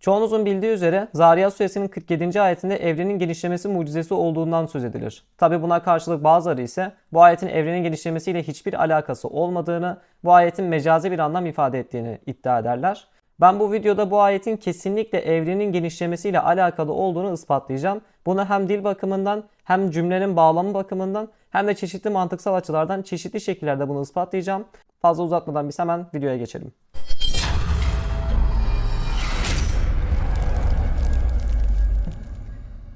Çoğunuzun bildiği üzere Zariyat suresinin 47. ayetinde evrenin genişlemesi mucizesi olduğundan söz edilir. Tabi buna karşılık bazıları ise bu ayetin evrenin genişlemesiyle hiçbir alakası olmadığını, bu ayetin mecazi bir anlam ifade ettiğini iddia ederler. Ben bu videoda bu ayetin kesinlikle evrenin genişlemesiyle alakalı olduğunu ispatlayacağım. Bunu hem dil bakımından hem cümlenin bağlamı bakımından hem de çeşitli mantıksal açılardan çeşitli şekillerde bunu ispatlayacağım. Fazla uzatmadan biz hemen videoya geçelim.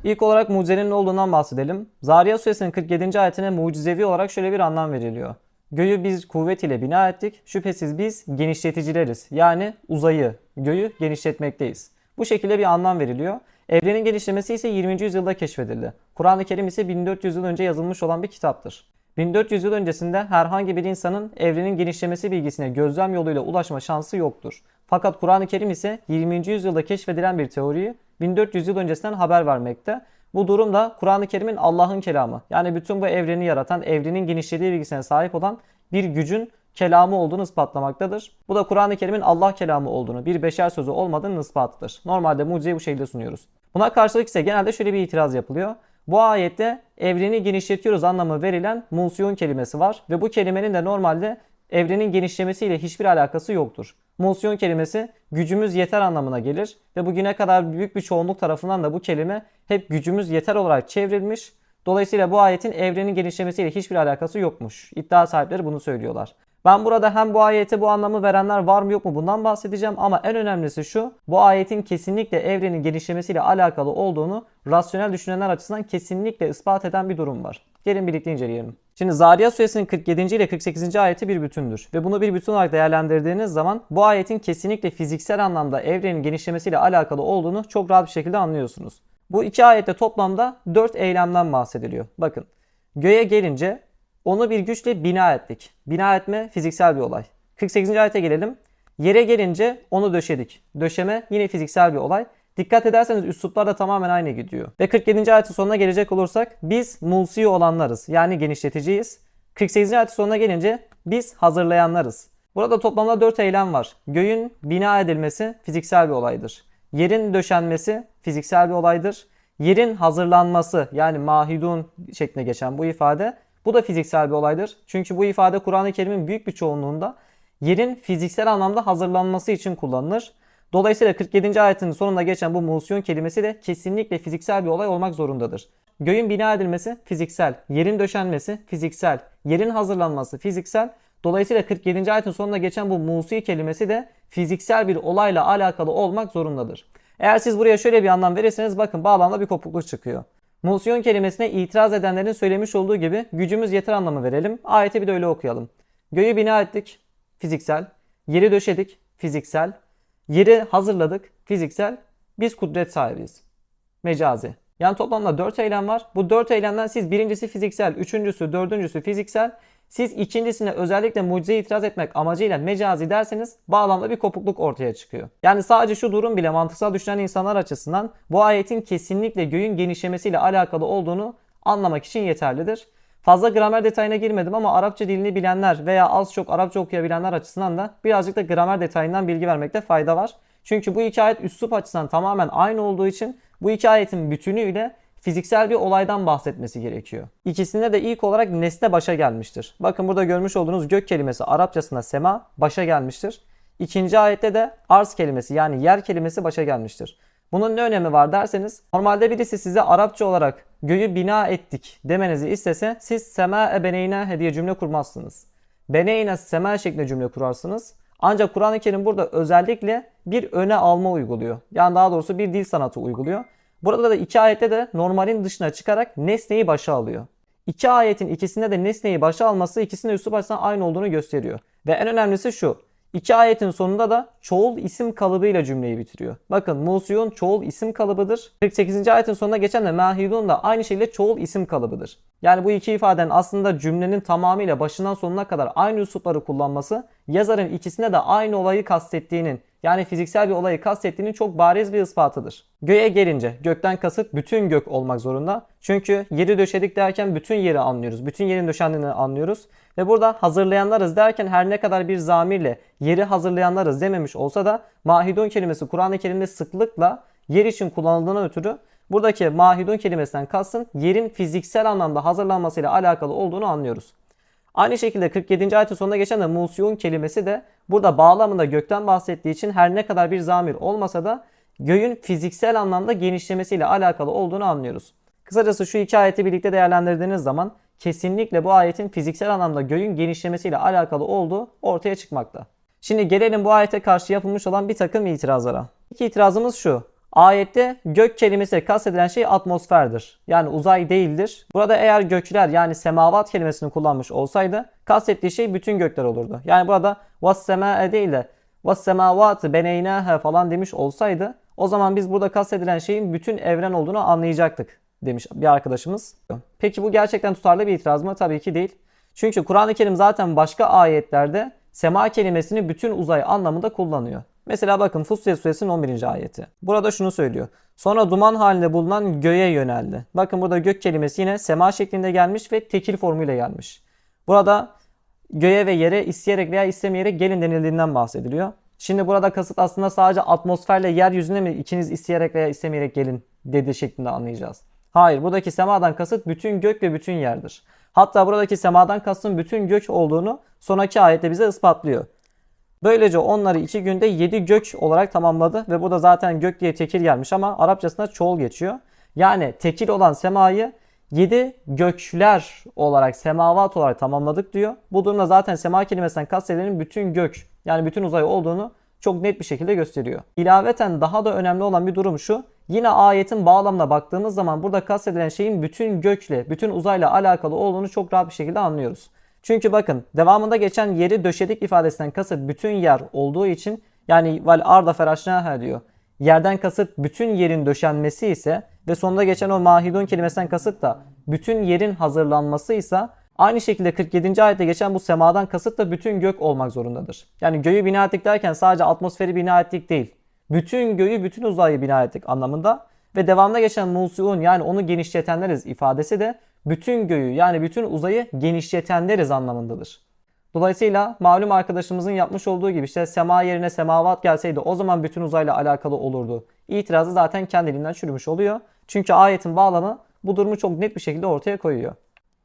İlk olarak mucizenin ne olduğundan bahsedelim. Zariyat suresinin 47. ayetine mucizevi olarak şöyle bir anlam veriliyor. Göğü biz kuvvet ile bina ettik. Şüphesiz biz genişleticileriz. Yani uzayı, göğü genişletmekteyiz. Bu şekilde bir anlam veriliyor. Evrenin genişlemesi ise 20. yüzyılda keşfedildi. Kur'an-ı Kerim ise 1400 yıl önce yazılmış olan bir kitaptır. 1400 yıl öncesinde herhangi bir insanın evrenin genişlemesi bilgisine gözlem yoluyla ulaşma şansı yoktur. Fakat Kur'an-ı Kerim ise 20. yüzyılda keşfedilen bir teoriyi 1400 yıl öncesinden haber vermekte. Bu durum da Kur'an-ı Kerim'in Allah'ın kelamı. Yani bütün bu evreni yaratan, evrenin genişlediği bilgisine sahip olan bir gücün kelamı olduğunu ispatlamaktadır. Bu da Kur'an-ı Kerim'in Allah kelamı olduğunu, bir beşer sözü olmadığının ispatıdır. Normalde mucizeyi bu şekilde sunuyoruz. Buna karşılık ise genelde şöyle bir itiraz yapılıyor. Bu ayette evreni genişletiyoruz anlamı verilen mulsiyon kelimesi var ve bu kelimenin de normalde evrenin genişlemesiyle hiçbir alakası yoktur. Mulsiyon kelimesi gücümüz yeter anlamına gelir ve bugüne kadar büyük bir çoğunluk tarafından da bu kelime hep gücümüz yeter olarak çevrilmiş. Dolayısıyla bu ayetin evrenin genişlemesiyle hiçbir alakası yokmuş. İddia sahipleri bunu söylüyorlar. Ben burada hem bu ayete bu anlamı verenler var mı yok mu bundan bahsedeceğim ama en önemlisi şu. Bu ayetin kesinlikle evrenin genişlemesiyle alakalı olduğunu rasyonel düşünenler açısından kesinlikle ispat eden bir durum var. Gelin birlikte inceleyelim. Şimdi Zariyat suresinin 47. ile 48. ayeti bir bütündür. Ve bunu bir bütün olarak değerlendirdiğiniz zaman bu ayetin kesinlikle fiziksel anlamda evrenin genişlemesiyle alakalı olduğunu çok rahat bir şekilde anlıyorsunuz. Bu iki ayette toplamda 4 eylemden bahsediliyor. Bakın göğe gelince onu bir güçle bina ettik. Bina etme fiziksel bir olay. 48. ayete gelelim. Yere gelince onu döşedik. Döşeme yine fiziksel bir olay. Dikkat ederseniz üsluplar da tamamen aynı gidiyor. Ve 47. ayetin sonuna gelecek olursak biz mulsi olanlarız. Yani genişleticiyiz. 48. ayetin sonuna gelince biz hazırlayanlarız. Burada toplamda 4 eylem var. Göğün bina edilmesi fiziksel bir olaydır. Yerin döşenmesi fiziksel bir olaydır. Yerin hazırlanması yani mahidun şeklinde geçen bu ifade bu da fiziksel bir olaydır. Çünkü bu ifade Kur'an-ı Kerim'in büyük bir çoğunluğunda yerin fiziksel anlamda hazırlanması için kullanılır. Dolayısıyla 47. ayetin sonunda geçen bu musyon kelimesi de kesinlikle fiziksel bir olay olmak zorundadır. Göğün bina edilmesi fiziksel, yerin döşenmesi fiziksel, yerin hazırlanması fiziksel. Dolayısıyla 47. ayetin sonunda geçen bu musi kelimesi de fiziksel bir olayla alakalı olmak zorundadır. Eğer siz buraya şöyle bir anlam verirseniz bakın bağlamda bir kopukluk çıkıyor. Musyon kelimesine itiraz edenlerin söylemiş olduğu gibi gücümüz yeter anlamı verelim. Ayeti bir de öyle okuyalım. Göğü bina ettik, fiziksel. Yeri döşedik, fiziksel. Yeri hazırladık, fiziksel. Biz kudret sahibiyiz. Mecazi. Yani toplamda 4 eylem var. Bu 4 eylemden siz birincisi fiziksel, üçüncüsü, dördüncüsü fiziksel. Siz ikincisine özellikle mucize itiraz etmek amacıyla mecazi derseniz bağlamda bir kopukluk ortaya çıkıyor. Yani sadece şu durum bile mantıksal düşünen insanlar açısından bu ayetin kesinlikle göğün genişlemesiyle alakalı olduğunu anlamak için yeterlidir. Fazla gramer detayına girmedim ama Arapça dilini bilenler veya az çok Arapça okuyabilenler açısından da birazcık da gramer detayından bilgi vermekte fayda var. Çünkü bu iki ayet üslup açısından tamamen aynı olduğu için bu iki ayetin bütünüyle fiziksel bir olaydan bahsetmesi gerekiyor. İkisinde de ilk olarak nesne başa gelmiştir. Bakın burada görmüş olduğunuz gök kelimesi Arapçasında sema başa gelmiştir. İkinci ayette de arz kelimesi yani yer kelimesi başa gelmiştir. Bunun ne önemi var derseniz normalde birisi size Arapça olarak göğü bina ettik demenizi istese siz sema ebeneyne diye cümle kurmazsınız. Beneyne sema şeklinde cümle kurarsınız. Ancak Kur'an-ı Kerim burada özellikle bir öne alma uyguluyor. Yani daha doğrusu bir dil sanatı uyguluyor. Burada da iki ayette de normalin dışına çıkarak nesneyi başa alıyor. İki ayetin ikisinde de nesneyi başa alması ikisinin üslup açısından aynı olduğunu gösteriyor. Ve en önemlisi şu. İki ayetin sonunda da çoğul isim kalıbıyla cümleyi bitiriyor. Bakın musiyun çoğul isim kalıbıdır. 48. ayetin sonuna geçen de mahidun da aynı şekilde çoğul isim kalıbıdır. Yani bu iki ifadenin aslında cümlenin tamamıyla başından sonuna kadar aynı üslupları kullanması yazarın ikisinde de aynı olayı kastettiğinin yani fiziksel bir olayı kastettiğinin çok bariz bir ispatıdır. Göğe gelince gökten kasıt bütün gök olmak zorunda. Çünkü yeri döşedik derken bütün yeri anlıyoruz. Bütün yerin döşendiğini anlıyoruz. Ve burada hazırlayanlarız derken her ne kadar bir zamirle yeri hazırlayanlarız dememiş olsa da mahidun kelimesi Kur'an-ı Kerim'de sıklıkla yer için kullanıldığına ötürü buradaki mahidun kelimesinden kastın yerin fiziksel anlamda hazırlanmasıyla alakalı olduğunu anlıyoruz. Aynı şekilde 47. ayetin sonuna geçen de musiyun kelimesi de burada bağlamında gökten bahsettiği için her ne kadar bir zamir olmasa da göğün fiziksel anlamda genişlemesiyle alakalı olduğunu anlıyoruz. Kısacası şu iki ayeti birlikte değerlendirdiğiniz zaman kesinlikle bu ayetin fiziksel anlamda göğün genişlemesiyle alakalı olduğu ortaya çıkmakta. Şimdi gelelim bu ayete karşı yapılmış olan bir takım itirazlara. İlk itirazımız şu. Ayette gök kelimesi kastedilen şey atmosferdir. Yani uzay değildir. Burada eğer gökler yani semavat kelimesini kullanmış olsaydı kastettiği şey bütün gökler olurdu. Yani burada was sema'e değil de was semavatı beneynaha falan demiş olsaydı o zaman biz burada kastedilen şeyin bütün evren olduğunu anlayacaktık demiş bir arkadaşımız. Peki bu gerçekten tutarlı bir itiraz mı? Tabii ki değil. Çünkü Kur'an-ı Kerim zaten başka ayetlerde sema kelimesini bütün uzay anlamında kullanıyor. Mesela bakın Fussilet suresinin 11. ayeti. Burada şunu söylüyor. Sonra duman halinde bulunan göğe yöneldi. Bakın burada gök kelimesi yine sema şeklinde gelmiş ve tekil formuyla gelmiş. Burada göğe ve yere isteyerek veya istemeyerek gelin denildiğinden bahsediliyor. Şimdi burada kasıt aslında sadece atmosferle yeryüzüne mi ikiniz isteyerek veya istemeyerek gelin dedi şeklinde anlayacağız. Hayır buradaki semadan kasıt bütün gök ve bütün yerdir. Hatta buradaki semadan kastın bütün gök olduğunu sonraki ayette bize ispatlıyor. Böylece onları iki günde yedi gök olarak tamamladı ve burada zaten gök diye tekil gelmiş ama Arapçasında çoğul geçiyor. Yani tekil olan semayı yedi gökler olarak semavat olarak tamamladık diyor. Bu durumda zaten sema kelimesinden kastedilenin bütün gök yani bütün uzay olduğunu çok net bir şekilde gösteriyor. İlaveten daha da önemli olan bir durum şu. Yine ayetin bağlamına baktığımız zaman burada kastedilen şeyin bütün gökle, bütün uzayla alakalı olduğunu çok rahat bir şekilde anlıyoruz. Çünkü bakın devamında geçen yeri döşedik ifadesinden kasıt bütün yer olduğu için yani vel arda feraşnaha diyor. Yerden kasıt bütün yerin döşenmesi ise ve sonunda geçen o mahidun kelimesinden kasıt da bütün yerin hazırlanması ise aynı şekilde 47. ayette geçen bu semadan kasıt da bütün gök olmak zorundadır. Yani göğü bina ettik derken sadece atmosferi bina ettik değil. Bütün göğü bütün uzayı bina ettik anlamında ve devamında geçen musiun yani onu genişletenleriz ifadesi de bütün göğü yani bütün uzayı genişletenleriz anlamındadır. Dolayısıyla malum arkadaşımızın yapmış olduğu gibi işte sema yerine semavat gelseydi o zaman bütün uzayla alakalı olurdu. İtirazı zaten kendiliğinden çürümüş oluyor. Çünkü ayetin bağlamı bu durumu çok net bir şekilde ortaya koyuyor.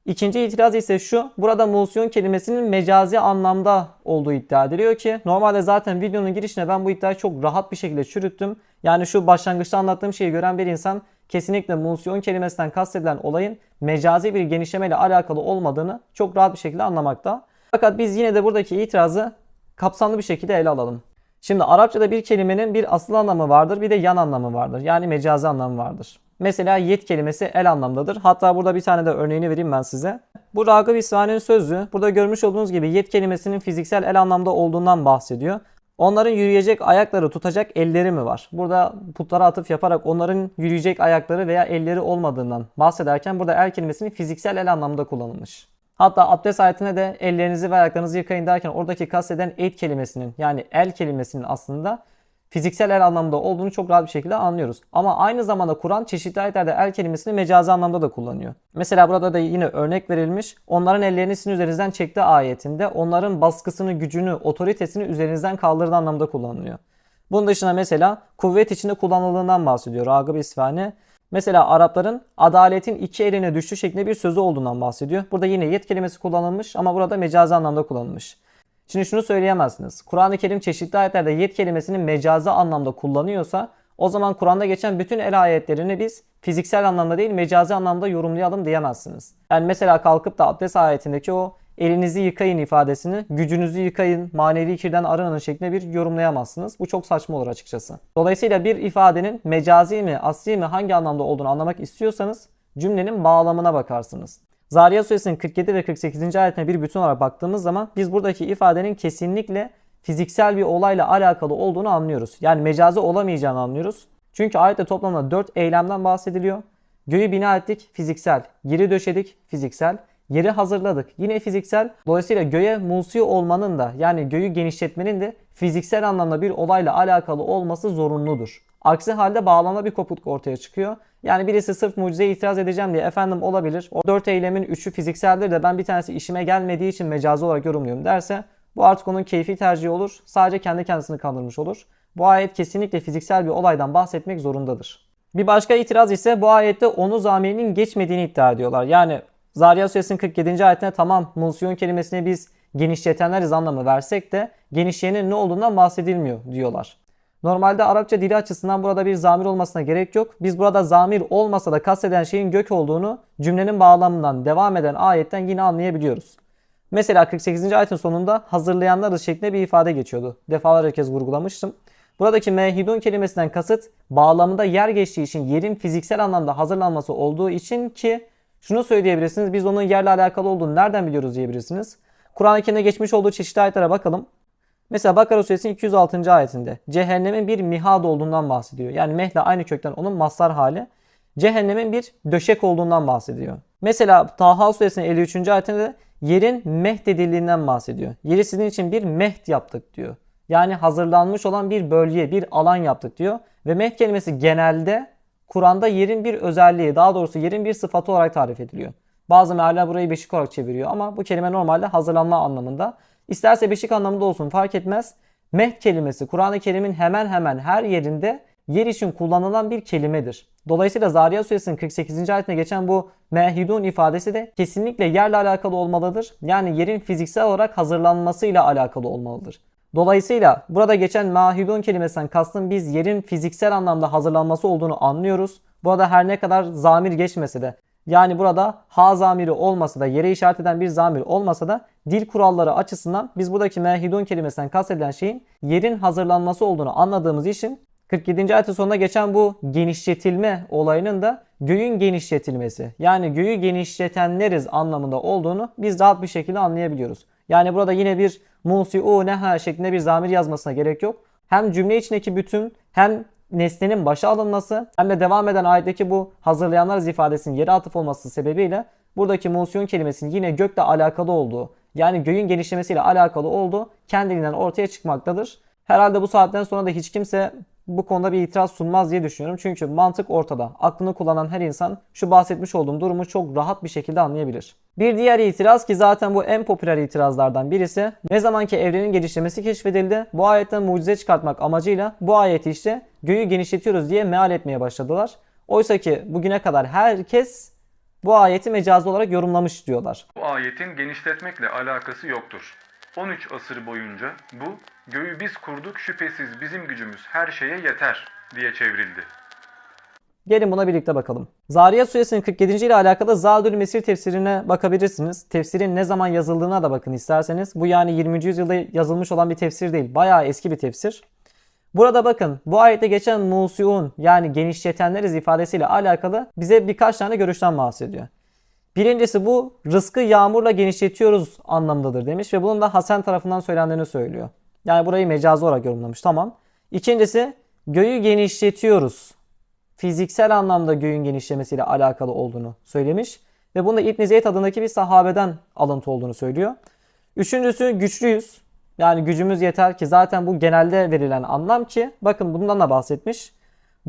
İkinci itiraz ise şu. Burada musyon kelimesinin mecazi anlamda olduğu iddia ediliyor ki normalde zaten videonun girişine ben bu iddiayı çok rahat bir şekilde çürüttüm. Yani şu başlangıçta anlattığım şeyi gören bir insan kesinlikle musyon kelimesinden kastedilen olayın mecazi bir genişlemeyle alakalı olmadığını çok rahat bir şekilde anlamakta. Fakat biz yine de buradaki itirazı kapsamlı bir şekilde ele alalım. Şimdi Arapçada bir kelimenin bir asıl anlamı vardır bir de yan anlamı vardır. Yani mecazi anlamı vardır. Mesela yet kelimesi el anlamdadır. Hatta burada bir tane de örneğini vereyim ben size. Bu Ragıp İsmail'in sözü. Burada görmüş olduğunuz gibi yet kelimesinin fiziksel el anlamda olduğundan bahsediyor. Onların yürüyecek ayakları tutacak elleri mi var? Burada putlara atıf yaparak onların yürüyecek ayakları veya elleri olmadığından bahsederken burada el kelimesinin fiziksel el anlamda kullanılmış. Hatta abdest ayetine de ellerinizi ve ayaklarınızı yıkayın derken oradaki kasteden et kelimesinin yani el kelimesinin aslında fiziksel el anlamda olduğunu çok rahat bir şekilde anlıyoruz. Ama aynı zamanda Kur'an çeşitli ayetlerde el kelimesini mecazi anlamda da kullanıyor. Mesela burada da yine örnek verilmiş. Onların ellerini sizin üzerinizden çekti ayetinde onların baskısını, gücünü, otoritesini üzerinizden kaldırdığı anlamda kullanılıyor. Bunun dışında mesela kuvvet içinde kullanıldığından bahsediyor Ragıp İsfahani. Mesela Arapların adaletin iki eline düştü şeklinde bir sözü olduğundan bahsediyor. Burada yine yet kelimesi kullanılmış ama burada mecazi anlamda kullanılmış. Şimdi şunu söyleyemezsiniz. Kur'an-ı Kerim çeşitli ayetlerde yet kelimesini mecazi anlamda kullanıyorsa o zaman Kur'an'da geçen bütün el ayetlerini biz fiziksel anlamda değil mecazi anlamda yorumlayalım diyemezsiniz. Yani mesela kalkıp da abdest ayetindeki o elinizi yıkayın ifadesini gücünüzü yıkayın, manevi kirden arının şeklinde bir yorumlayamazsınız. Bu çok saçma olur açıkçası. Dolayısıyla bir ifadenin mecazi mi, asli mi hangi anlamda olduğunu anlamak istiyorsanız cümlenin bağlamına bakarsınız. Zariyat suresinin 47 ve 48. ayetine bir bütün olarak baktığımız zaman biz buradaki ifadenin kesinlikle fiziksel bir olayla alakalı olduğunu anlıyoruz. Yani mecazi olamayacağını anlıyoruz. Çünkü ayette toplamda 4 eylemden bahsediliyor. Göğü bina ettik fiziksel. Yeri döşedik fiziksel. Yeri hazırladık yine fiziksel. Dolayısıyla göğe mulsi olmanın da yani göğü genişletmenin de fiziksel anlamda bir olayla alakalı olması zorunludur. Aksi halde bağlamda bir kopukluk ortaya çıkıyor. Yani birisi sırf mucizeye itiraz edeceğim diye efendim olabilir. O dört eylemin üçü fizikseldir de ben bir tanesi işime gelmediği için mecazi olarak yorumluyorum derse bu artık onun keyfi tercihi olur. Sadece kendi kendisini kandırmış olur. Bu ayet kesinlikle fiziksel bir olaydan bahsetmek zorundadır. Bir başka itiraz ise bu ayette onu zamirinin geçmediğini iddia ediyorlar. Yani Zariyat suresinin 47. ayetine tamam mulsiyon kelimesini biz genişletenleriz anlamı versek de genişleyenin ne olduğundan bahsedilmiyor diyorlar. Normalde Arapça dili açısından burada bir zamir olmasına gerek yok. Biz burada zamir olmasa da kasteden şeyin gök olduğunu cümlenin bağlamından devam eden ayetten yine anlayabiliyoruz. Mesela 48. ayetin sonunda hazırlayanlarız şeklinde bir ifade geçiyordu. Defalarca kez vurgulamıştım. Buradaki mehidun kelimesinden kasıt bağlamında yer geçtiği için yerin fiziksel anlamda hazırlanması olduğu için ki şunu söyleyebilirsiniz biz onun yerle alakalı olduğunu nereden biliyoruz diyebilirsiniz. Kur'an-ı Kerim'de geçmiş olduğu çeşitli ayetlere bakalım. Mesela Bakara suresinin 206. ayetinde cehennemin bir mihad olduğundan bahsediyor. Yani mehle aynı kökten onun mastar hali. Cehennemin bir döşek olduğundan bahsediyor. Mesela Taha suresinin 53. ayetinde de yerin mehd edildiğinden bahsediyor. Yeri sizin için bir mehd yaptık diyor. Yani hazırlanmış olan bir bölge, bir alan yaptık diyor. Ve mehd kelimesi genelde Kur'an'da yerin bir özelliği, daha doğrusu yerin bir sıfatı olarak tarif ediliyor. Bazı mealler burayı beşik olarak çeviriyor ama bu kelime normalde hazırlanma anlamında. İsterse beşik anlamında olsun fark etmez. Mehd kelimesi Kur'an-ı Kerim'in hemen hemen her yerinde yer için kullanılan bir kelimedir. Dolayısıyla Zariyat suresinin 48. ayetine geçen bu mehidun ifadesi de kesinlikle yerle alakalı olmalıdır. Yani yerin fiziksel olarak hazırlanmasıyla alakalı olmalıdır. Dolayısıyla burada geçen mahidun kelimesinden kastım biz yerin fiziksel anlamda hazırlanması olduğunu anlıyoruz. Burada her ne kadar zamir geçmese de yani burada ha zamiri olmasa da yere işaret eden bir zamir olmasa da dil kuralları açısından biz buradaki mehidun kelimesinden kastedilen şeyin yerin hazırlanması olduğunu anladığımız için 47. ayetin sonuna geçen bu genişletilme olayının da göğün genişletilmesi yani göğü genişletenleriz anlamında olduğunu biz rahat bir şekilde anlayabiliyoruz. Yani burada yine bir musi'u neha şeklinde bir zamir yazmasına gerek yok. Hem cümle içindeki bütün hem nesnenin başa alınması hem de devam eden ayetteki bu hazırlayanlar ifadesinin yere atıf olması sebebiyle buradaki musiyun kelimesinin yine gökle alakalı olduğu yani göğün genişlemesiyle alakalı olduğu kendiliğinden ortaya çıkmaktadır. Herhalde bu saatten sonra da hiç kimse bu konuda bir itiraz sunmaz diye düşünüyorum. Çünkü mantık ortada. Aklını kullanan her insan şu bahsetmiş olduğum durumu çok rahat bir şekilde anlayabilir. Bir diğer itiraz ki zaten bu en popüler itirazlardan birisi. Ne zamanki evrenin genişlemesi keşfedildi, bu ayetten mucize çıkartmak amacıyla bu ayeti işte göğü genişletiyoruz diye meal etmeye başladılar. Oysa ki bugüne kadar herkes bu ayeti mecazi olarak yorumlamış diyorlar. Bu ayetin genişletmekle alakası yoktur. 13 asır boyunca bu göğü biz kurduk şüphesiz bizim gücümüz her şeye yeter diye çevrildi. Gelin buna birlikte bakalım. Zariyat suresinin 47. ile alakalı Zadül Mesir tefsirine bakabilirsiniz. Tefsirin ne zaman yazıldığına da bakın isterseniz. Bu yani 20. yüzyılda yazılmış olan bir tefsir değil. Bayağı eski bir tefsir. Burada bakın bu ayette geçen musiun yani genişletenleriz ifadesiyle alakalı bize birkaç tane görüşten bahsediyor. Birincisi bu rızkı yağmurla genişletiyoruz anlamdadır demiş ve bunun da Hasan tarafından söylendiğini söylüyor. Yani burayı mecazi olarak yorumlamış tamam. İkincisi göğü genişletiyoruz. Fiziksel anlamda göğün genişlemesiyle alakalı olduğunu söylemiş. Ve bunda İbn Zeyd adındaki bir sahabeden alıntı olduğunu söylüyor. Üçüncüsü güçlüyüz. Yani gücümüz yeter ki zaten bu genelde verilen anlam ki bakın bundan da bahsetmiş.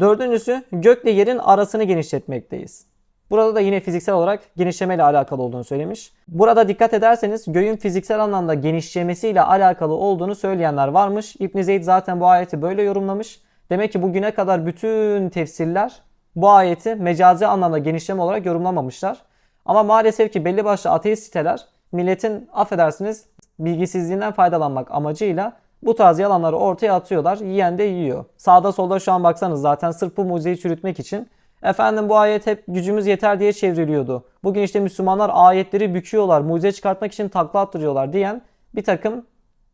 Dördüncüsü gökle yerin arasını genişletmekteyiz. Burada da yine fiziksel olarak genişlemeyle alakalı olduğunu söylemiş. Burada dikkat ederseniz göğün fiziksel anlamda genişlemesiyle alakalı olduğunu söyleyenler varmış. İbn Zeyd zaten bu ayeti böyle yorumlamış. Demek ki bugüne kadar bütün tefsirler bu ayeti mecazi anlamda genişleme olarak yorumlamamışlar. Ama maalesef ki belli başlı ateist siteler milletin affedersiniz bilgisizliğinden faydalanmak amacıyla bu tarz yalanları ortaya atıyorlar. Yiyen de yiyor. Sağda solda şu an baksanız zaten sırf bu mucizeyi çürütmek için Efendim bu ayet hep gücümüz yeter diye çevriliyordu. Bugün işte Müslümanlar ayetleri büküyorlar, mucize çıkartmak için takla attırıyorlar diyen bir takım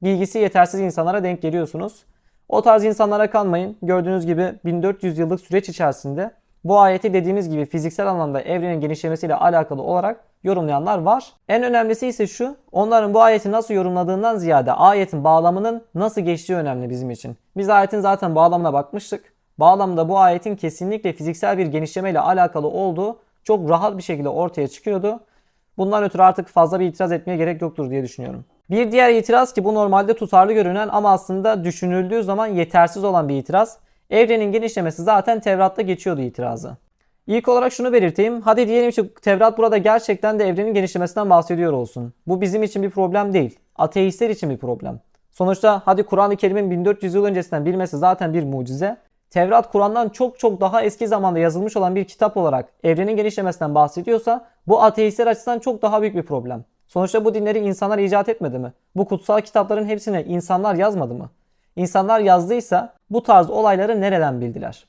bilgisi yetersiz insanlara denk geliyorsunuz. O tarz insanlara kanmayın. Gördüğünüz gibi 1400 yıllık süreç içerisinde bu ayeti dediğimiz gibi fiziksel anlamda evrenin genişlemesiyle alakalı olarak yorumlayanlar var. En önemlisi ise şu, onların bu ayeti nasıl yorumladığından ziyade ayetin bağlamının nasıl geçtiği önemli bizim için. Biz ayetin zaten bağlamına bakmıştık. Bağlamda bu ayetin kesinlikle fiziksel bir genişlemeyle alakalı olduğu çok rahat bir şekilde ortaya çıkıyordu. Bundan ötürü artık fazla bir itiraz etmeye gerek yoktur diye düşünüyorum. Bir diğer itiraz ki bu normalde tutarlı görünen ama aslında düşünüldüğü zaman yetersiz olan bir itiraz. Evrenin genişlemesi zaten Tevrat'ta geçiyordu itirazı. İlk olarak şunu belirteyim. Hadi diyelim ki Tevrat burada gerçekten de evrenin genişlemesinden bahsediyor olsun. Bu bizim için bir problem değil. Ateistler için bir problem. Sonuçta hadi Kur'an-ı Kerim'in 1400 yıl öncesinden bilmesi zaten bir mucize. Tevrat Kur'an'dan çok çok daha eski zamanda yazılmış olan bir kitap olarak evrenin genişlemesinden bahsediyorsa bu ateistler açısından çok daha büyük bir problem. Sonuçta bu dinleri insanlar icat etmedi mi? Bu kutsal kitapların hepsini insanlar yazmadı mı? İnsanlar yazdıysa bu tarz olayları nereden bildiler?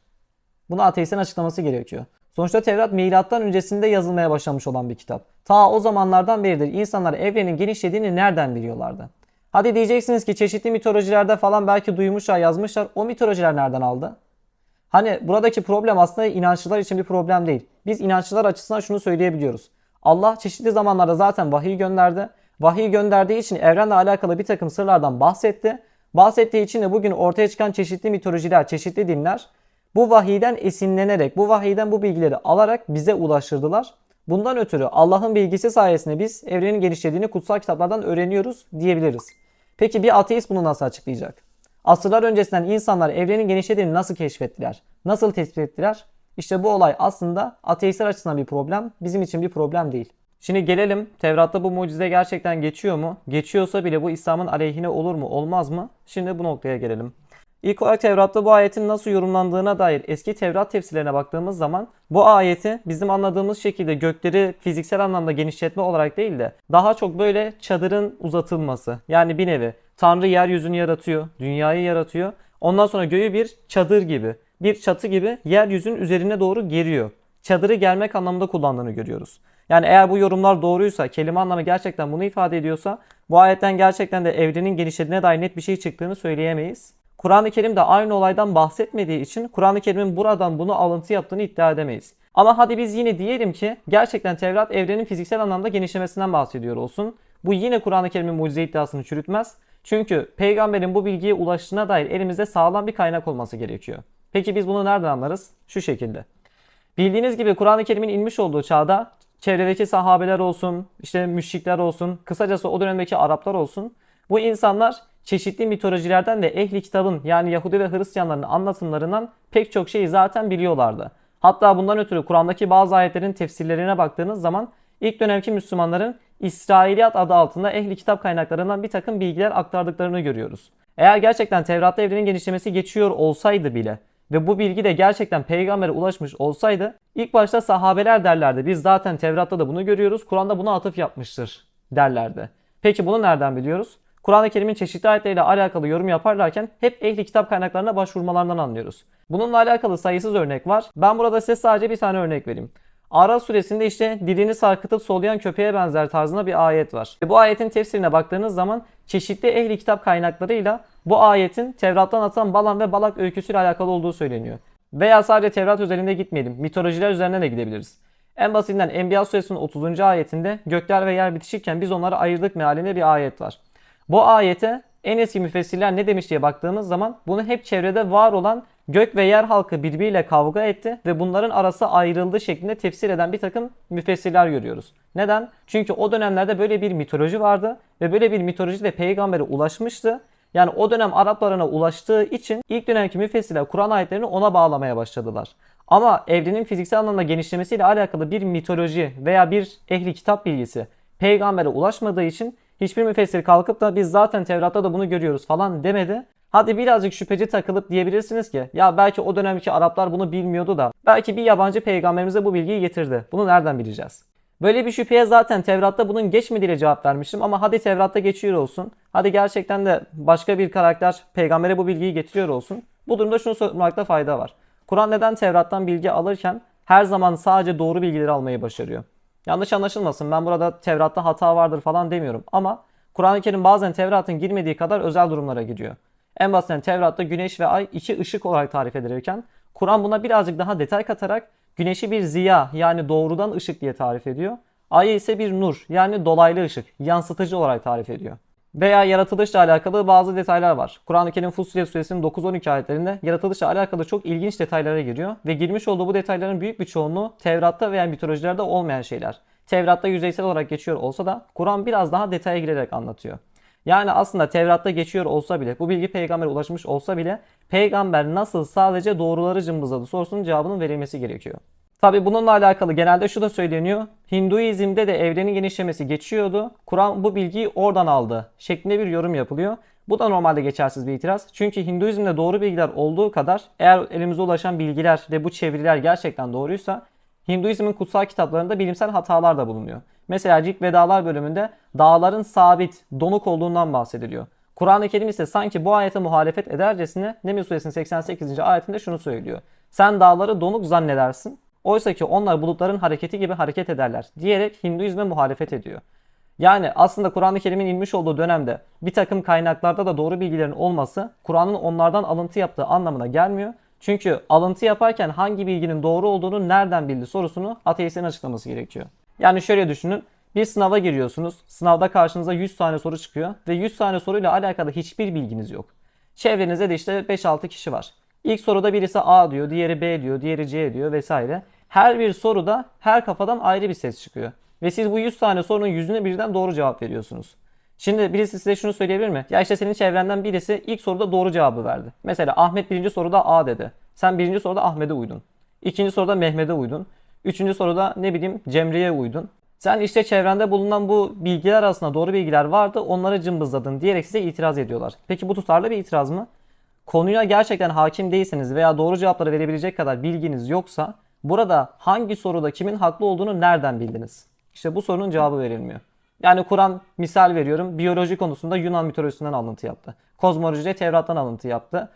Bunu ateistlerin açıklaması gerekiyor. Sonuçta Tevrat milattan öncesinde yazılmaya başlamış olan bir kitap. Ta o zamanlardan beridir insanlar evrenin genişlediğini nereden biliyorlardı? Hadi diyeceksiniz ki çeşitli mitolojilerde falan belki duymuşlar yazmışlar. O mitolojiler nereden aldı? Hani buradaki problem aslında inançlılar için bir problem değil. Biz inançlılar açısından şunu söyleyebiliyoruz. Allah çeşitli zamanlarda zaten vahiy gönderdi. Vahiy gönderdiği için evrenle alakalı bir takım sırlardan bahsetti. Bahsettiği için de bugün ortaya çıkan çeşitli mitolojiler, çeşitli dinler bu vahiyden esinlenerek, bu vahiyden bu bilgileri alarak bize ulaştırdılar. Bundan ötürü Allah'ın bilgisi sayesinde biz evrenin genişlediğini kutsal kitaplardan öğreniyoruz diyebiliriz. Peki bir ateist bunu nasıl açıklayacak? Asırlar öncesinden insanlar evrenin genişlediğini nasıl keşfettiler? Nasıl tespit ettiler? İşte bu olay aslında ateistler açısından bir problem, bizim için bir problem değil. Şimdi gelelim Tevrat'ta bu mucize gerçekten geçiyor mu? Geçiyorsa bile bu İslam'ın aleyhine olur mu, olmaz mı? Şimdi bu noktaya gelelim. İlk olarak Tevrat'ta bu ayetin nasıl yorumlandığına dair eski Tevrat tefsirlerine baktığımız zaman bu ayeti bizim anladığımız şekilde gökleri fiziksel anlamda genişletme olarak değil de daha çok böyle çadırın uzatılması. Yani bir nevi Tanrı yeryüzünü yaratıyor, dünyayı yaratıyor. Ondan sonra göğü bir çadır gibi, bir çatı gibi yeryüzünün üzerine doğru geriyor. Çadırı gelmek anlamında kullandığını görüyoruz. Yani eğer bu yorumlar doğruysa, kelime anlamı gerçekten bunu ifade ediyorsa bu ayetten gerçekten de evrenin genişlediğine dair net bir şey çıktığını söyleyemeyiz. Kur'an-ı Kerim de aynı olaydan bahsetmediği için Kur'an-ı Kerim'in buradan bunu alıntı yaptığını iddia edemeyiz. Ama hadi biz yine diyelim ki gerçekten Tevrat evrenin fiziksel anlamda genişlemesinden bahsediyor olsun. Bu yine Kur'an-ı Kerim'in mucize iddiasını çürütmez. Çünkü peygamberin bu bilgiye ulaştığına dair elimizde sağlam bir kaynak olması gerekiyor. Peki biz bunu nereden anlarız? Şu şekilde. Bildiğiniz gibi Kur'an-ı Kerim'in inmiş olduğu çağda çevredeki sahabeler olsun, işte müşrikler olsun, kısacası o dönemdeki Araplar olsun. Bu insanlar çeşitli mitolojilerden de ehli kitabın yani Yahudi ve Hristiyanların anlatımlarından pek çok şeyi zaten biliyorlardı. Hatta bundan ötürü Kur'an'daki bazı ayetlerin tefsirlerine baktığınız zaman ilk dönemki Müslümanların İsrailiyat adı altında ehli kitap kaynaklarından bir takım bilgiler aktardıklarını görüyoruz. Eğer gerçekten Tevrat'ta evrenin genişlemesi geçiyor olsaydı bile ve bu bilgi de gerçekten peygambere ulaşmış olsaydı ilk başta sahabeler derlerdi. Biz zaten Tevrat'ta da bunu görüyoruz. Kur'an'da buna atıf yapmıştır derlerdi. Peki bunu nereden biliyoruz? Kur'an-ı Kerim'in çeşitli ayetleriyle alakalı yorum yaparlarken hep ehli kitap kaynaklarına başvurmalarından anlıyoruz. Bununla alakalı sayısız örnek var. Ben burada size sadece bir tane örnek vereyim. Araf suresinde işte dilini sarkıtıp soluyan köpeğe benzer tarzında bir ayet var. Bu ayetin tefsirine baktığınız zaman çeşitli ehli kitap kaynaklarıyla bu ayetin Tevrat'tan atılan Balan ve Balak öyküsüyle alakalı olduğu söyleniyor. Veya sadece Tevrat üzerinde gitmeyelim. Mitolojiler üzerine de gidebiliriz. En basitinden Enbiya suresinin 30. ayetinde gökler ve yer bitişirken biz onları ayırdık mealinde bir ayet var. Bu ayete en eski müfessirler ne demiş diye baktığımız zaman bunu hep çevrede var olan gök ve yer halkı birbiriyle kavga etti ve bunların arası ayrıldı şeklinde tefsir eden bir takım müfessirler görüyoruz. Neden? Çünkü o dönemlerde böyle bir mitoloji vardı ve böyle bir mitoloji de peygambere ulaşmıştı. Yani o dönem Araplarına ulaştığı için ilk dönemki müfessirler Kur'an ayetlerini ona bağlamaya başladılar. Ama evrenin fiziksel anlamda genişlemesiyle alakalı bir mitoloji veya bir ehli kitap bilgisi peygambere ulaşmadığı için hiçbir müfessir kalkıp da biz zaten Tevrat'ta da bunu görüyoruz falan demedi. Hadi birazcık şüpheci takılıp diyebilirsiniz ki ya belki o dönemki Araplar bunu bilmiyordu da belki bir yabancı peygamberimize bu bilgiyi getirdi. Bunu nereden bileceğiz? Böyle bir şüpheye zaten Tevrat'ta bunun geçmediğiyle cevap vermiştim ama hadi Tevrat'ta geçiyor olsun. Hadi gerçekten de başka bir karakter peygambere bu bilgiyi getiriyor olsun. Bu durumda şunu sormakta fayda var. Kur'an neden Tevrat'tan bilgi alırken her zaman sadece doğru bilgileri almayı başarıyor? Yanlış anlaşılmasın ben burada Tevrat'ta hata vardır falan demiyorum ama Kur'an-ı Kerim bazen Tevrat'ın girmediği kadar özel durumlara gidiyor. En basitinden Tevrat'ta güneş ve ay iki ışık olarak tarif edilirken Kur'an buna birazcık daha detay katarak güneşi bir ziya yani doğrudan ışık diye tarif ediyor. Ayı ise bir nur yani dolaylı ışık, yansıtıcı olarak tarif ediyor. Veya yaratılışla alakalı bazı detaylar var. Kur'an-ı Kerim Fussilet suresinin 9-12 ayetlerinde yaratılışla alakalı çok ilginç detaylara giriyor ve girmiş olduğu bu detayların büyük bir çoğunluğu Tevrat'ta veya mitolojilerde olmayan şeyler. Tevrat'ta yüzeysel olarak geçiyor olsa da Kur'an biraz daha detaya girerek anlatıyor. Yani aslında Tevrat'ta geçiyor olsa bile, bu bilgi peygambere ulaşmış olsa bile peygamber nasıl sadece doğruları cımbızladı sorusunun cevabının verilmesi gerekiyor. Tabi bununla alakalı genelde şu da söyleniyor. Hinduizm'de de evrenin genişlemesi geçiyordu. Kur'an bu bilgiyi oradan aldı şeklinde bir yorum yapılıyor. Bu da normalde geçersiz bir itiraz. Çünkü Hinduizm'de doğru bilgiler olduğu kadar eğer elimize ulaşan bilgiler ve bu çeviriler gerçekten doğruysa Hinduizmin kutsal kitaplarında bilimsel hatalar da bulunuyor. Mesela Rig ve Dağlar bölümünde dağların sabit, donuk olduğundan bahsediliyor. Kur'an-ı Kerim ise sanki bu ayete muhalefet edercesine Neml suresinin 88. ayetinde şunu söylüyor. Sen dağları donuk zannedersin. Oysa ki onlar bulutların hareketi gibi hareket ederler diyerek Hinduizme muhalefet ediyor. Yani aslında Kur'an-ı Kerim'in inmiş olduğu dönemde bir takım kaynaklarda da doğru bilgilerin olması Kur'an'ın onlardan alıntı yaptığı anlamına gelmiyor. Çünkü alıntı yaparken hangi bilginin doğru olduğunu nereden bildi sorusunu ateistlerin açıklaması gerekiyor. Yani şöyle düşünün. Bir sınava giriyorsunuz. Sınavda karşınıza 100 tane soru çıkıyor ve 100 tane soruyla alakalı hiçbir bilginiz yok. Çevrenizde de işte 5-6 kişi var. İlk soruda birisi A diyor, diğeri B diyor, diğeri C diyor vesaire. Her bir soruda her kafadan ayrı bir ses çıkıyor. Ve siz bu 100 tane sorunun yüzüne birden doğru cevap veriyorsunuz. Şimdi birisi size şunu söyleyebilir mi? Ya işte senin çevrenden birisi ilk soruda doğru cevabı verdi. Mesela Ahmet birinci soruda A dedi. Sen birinci soruda Ahmet'e uydun. İkinci soruda Mehmet'e uydun. Üçüncü soruda ne bileyim Cemre'ye uydun. Sen işte çevrende bulunan bu bilgiler arasında doğru bilgiler vardı onları cımbızladın diyerek size itiraz ediyorlar. Peki bu tutarlı bir itiraz mı? Konuya gerçekten hakim değilseniz veya doğru cevapları verebilecek kadar bilginiz yoksa burada hangi soruda kimin haklı olduğunu nereden bildiniz? İşte bu sorunun cevabı verilmiyor. Yani Kur'an misal veriyorum biyoloji konusunda Yunan mitolojisinden alıntı yaptı. Kozmolojide Tevrat'tan alıntı yaptı.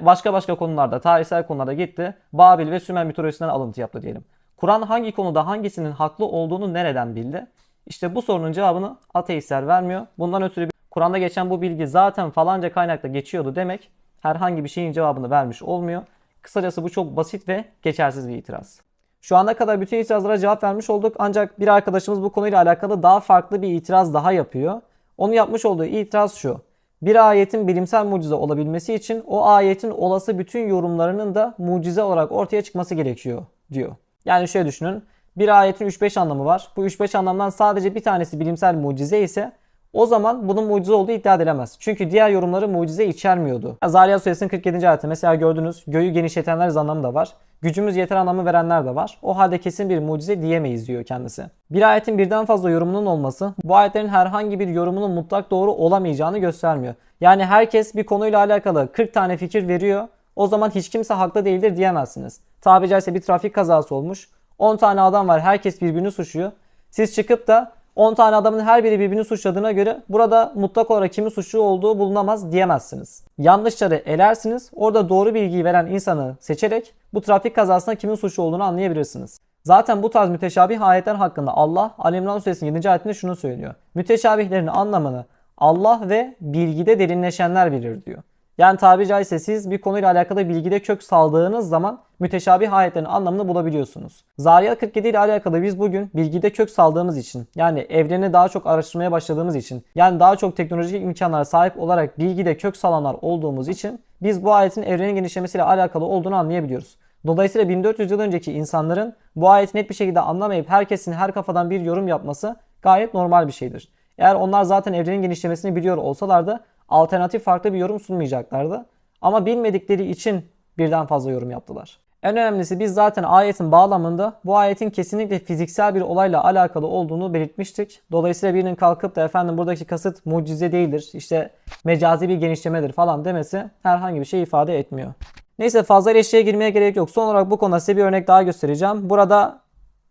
Başka başka konularda, tarihsel konularda gitti. Babil ve Sümer mitolojisinden alıntı yaptı diyelim. Kur'an hangi konuda hangisinin haklı olduğunu nereden bildi? İşte bu sorunun cevabını ateistler vermiyor. Bundan ötürü Kur'an'da geçen bu bilgi zaten falanca kaynakta geçiyordu demek herhangi bir şeyin cevabını vermiş olmuyor. Kısacası bu çok basit ve geçersiz bir itiraz. Şu ana kadar bütün itirazlara cevap vermiş olduk ancak bir arkadaşımız bu konuyla alakalı daha farklı bir itiraz daha yapıyor. Onu yapmış olduğu itiraz şu. Bir ayetin bilimsel mucize olabilmesi için o ayetin olası bütün yorumlarının da mucize olarak ortaya çıkması gerekiyor diyor. Yani şöyle düşünün. Bir ayetin 3-5 anlamı var. Bu 3-5 anlamdan sadece bir tanesi bilimsel mucize ise o zaman bunun mucize olduğu iddia edilemez. Çünkü diğer yorumları mucize içermiyordu. Zariyat suresinin 47. ayeti mesela gördünüz göğü genişletenler anlamı da var. Gücümüz yeter anlamı verenler de var. O halde kesin bir mucize diyemeyiz diyor kendisi. Bir ayetin birden fazla yorumunun olması bu ayetlerin herhangi bir yorumunun mutlak doğru olamayacağını göstermiyor. Yani herkes bir konuyla alakalı 40 tane fikir veriyor. O zaman hiç kimse haklı değildir diyemezsiniz. Tabi caizse bir trafik kazası olmuş. 10 tane adam var herkes birbirini suçluyor. Siz çıkıp da 10 tane adamın her biri birbirini suçladığına göre burada mutlak olarak kimin suçlu olduğu bulunamaz diyemezsiniz. Yanlışları elersiniz. Orada doğru bilgiyi veren insanı seçerek bu trafik kazasında kimin suçlu olduğunu anlayabilirsiniz. Zaten bu tarz müteşabih ayetler hakkında Allah Ali İmran suresinin 7. ayetinde şunu söylüyor. Müteşabihlerin anlamını Allah ve bilgide derinleşenler bilir diyor. Yani tabiri caizse siz bir konuyla alakalı bilgide kök saldığınız zaman müteşabih ayetlerin anlamını bulabiliyorsunuz. Zariyat 47 ile alakalı biz bugün bilgide kök saldığımız için yani evreni daha çok araştırmaya başladığımız için yani daha çok teknolojik imkanlara sahip olarak bilgide kök salanlar olduğumuz için biz bu ayetin evrenin genişlemesiyle alakalı olduğunu anlayabiliyoruz. Dolayısıyla 1400 yıl önceki insanların bu ayeti net bir şekilde anlamayıp herkesin her kafadan bir yorum yapması gayet normal bir şeydir. Eğer onlar zaten evrenin genişlemesini biliyor olsalardı alternatif farklı bir yorum sunmayacaklardı. Ama bilmedikleri için birden fazla yorum yaptılar. En önemlisi biz zaten ayetin bağlamında bu ayetin kesinlikle fiziksel bir olayla alakalı olduğunu belirtmiştik. Dolayısıyla birinin kalkıp da efendim buradaki kasıt mucize değildir, işte mecazi bir genişlemedir falan demesi herhangi bir şey ifade etmiyor. Neyse fazla eleştiriye girmeye gerek yok. Son olarak bu konuda size bir örnek daha göstereceğim. Burada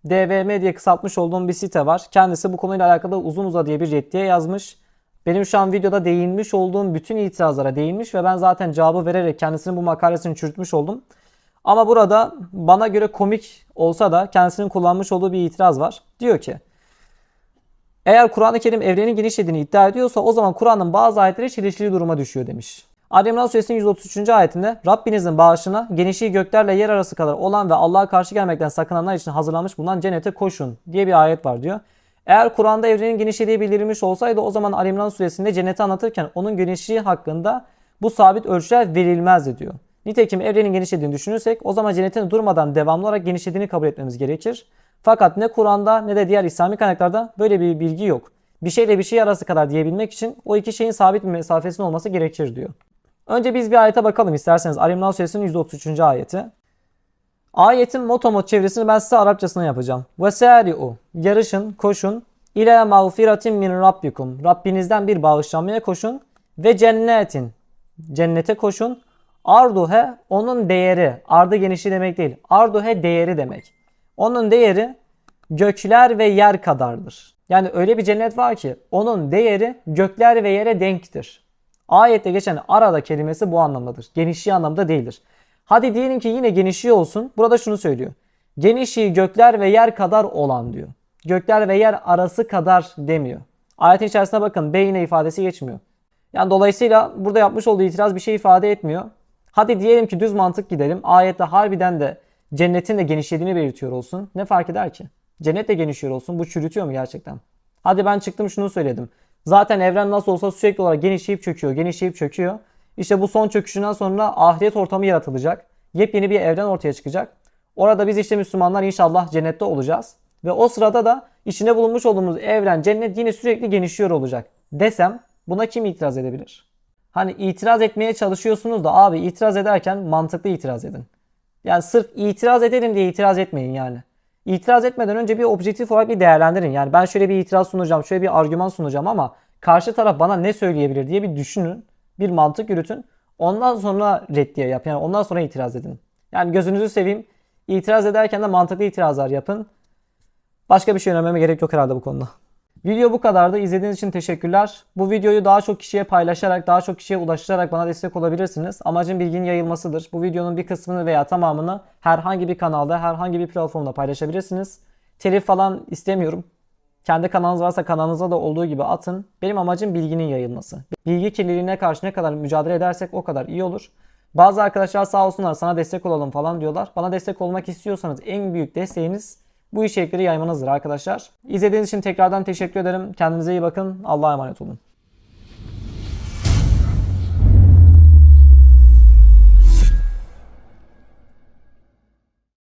DVM diye kısaltmış olduğum bir site var. Kendisi bu konuyla alakalı uzun uza diye bir reddiye yazmış. Benim şu an videoda değinmiş olduğum bütün itirazlara değinmiş ve ben zaten cevabı vererek kendisinin bu makalesini çürütmüş oldum. Ama burada bana göre komik olsa da kendisinin kullanmış olduğu bir itiraz var. Diyor ki eğer Kur'an-ı Kerim evrenin genişlediğini iddia ediyorsa o zaman Kur'an'ın bazı ayetleri çelişkili duruma düşüyor demiş. Ali İmran suresinin 133. ayetinde Rabbinizin bağışına genişliği göklerle yer arası kadar olan ve Allah'a karşı gelmekten sakınanlar için hazırlanmış bulunan cennete koşun diye bir ayet var diyor. Eğer Kur'an'da evrenin genişlediği bildirilmiş olsaydı o zaman Ali İmran suresinde cenneti anlatırken onun genişliği hakkında bu sabit ölçüler verilmezdi diyor. Nitekim evrenin genişlediğini düşünürsek o zaman cennetin durmadan devamlı olarak genişlediğini kabul etmemiz gerekir. Fakat ne Kur'an'da ne de diğer İslami kaynaklarda böyle bir bilgi yok. Bir şeyle bir şey arası kadar diyebilmek için o iki şeyin sabit bir mesafesinin olması gerekir diyor. Önce biz bir ayete bakalım isterseniz. Ali İmran suresinin 133. ayeti. Ayetin motomot çevresini ben size Arapçasına yapacağım. Vesari'u yarışın, koşun. İlâ mağfiratin min rabbikum. Rabbinizden bir bağışlanmaya koşun. Ve cennetin. Cennete koşun. Arduhe onun değeri. Ardı genişliği demek değil. Arduhe değeri demek. Onun değeri gökler ve yer kadardır. Yani öyle bir cennet var ki onun değeri gökler ve yere denktir. Ayette geçen arada kelimesi bu anlamdadır. Genişliği anlamda değildir. Hadi diyelim ki yine genişliği olsun. Burada şunu söylüyor. Genişliği gökler ve yer kadar olan diyor. Gökler ve yer arası kadar demiyor. Ayetin içerisine bakın beyne ifadesi geçmiyor. Yani dolayısıyla burada yapmış olduğu itiraz bir şey ifade etmiyor. Hadi diyelim ki düz mantık gidelim. Ayette harbiden de cennetin de genişlediğini belirtiyor olsun. Ne fark eder ki? Cennet de genişliyor olsun. Bu çürütüyor mu gerçekten? Hadi ben çıktım şunu söyledim. Zaten evren nasıl olsa sürekli olarak genişleyip çöküyor, genişleyip çöküyor. İşte bu son çöküşünden sonra ahiret ortamı yaratılacak. Yepyeni bir evren ortaya çıkacak. Orada biz işte Müslümanlar inşallah cennette olacağız. Ve o sırada da içinde bulunmuş olduğumuz evren, cennet yine sürekli genişliyor olacak desem buna kim itiraz edebilir? Hani itiraz etmeye çalışıyorsunuz da abi itiraz ederken mantıklı itiraz edin. Yani sırf itiraz edelim diye itiraz etmeyin yani. İtiraz etmeden önce bir objektif olarak bir değerlendirin. Yani ben şöyle bir itiraz sunacağım, şöyle bir argüman sunacağım ama karşı taraf bana ne söyleyebilir diye bir düşünün. Bir mantık yürütün. Ondan sonra reddiye yap. Yani ondan sonra itiraz edin. Yani gözünüzü seveyim. İtiraz ederken de mantıklı itirazlar yapın. Başka bir şey önermeme gerek yok herhalde bu konuda. Video bu kadardı. İzlediğiniz için teşekkürler. Bu videoyu daha çok kişiye paylaşarak, daha çok kişiye ulaştırarak bana destek olabilirsiniz. Amacım bilginin yayılmasıdır. Bu videonun bir kısmını veya tamamını herhangi bir kanalda, herhangi bir platformda paylaşabilirsiniz. Telif falan istemiyorum. Kendi kanalınız varsa kanalınıza da olduğu gibi atın. Benim amacım bilginin yayılması. Bilgi kirliliğine karşı ne kadar mücadele edersek o kadar iyi olur. Bazı arkadaşlar sağ olsunlar sana destek olalım falan diyorlar. Bana destek olmak istiyorsanız en büyük desteğiniz bu içerikleri yaymanızdır arkadaşlar. İzlediğiniz için tekrardan teşekkür ederim. Kendinize iyi bakın. Allah'a emanet olun.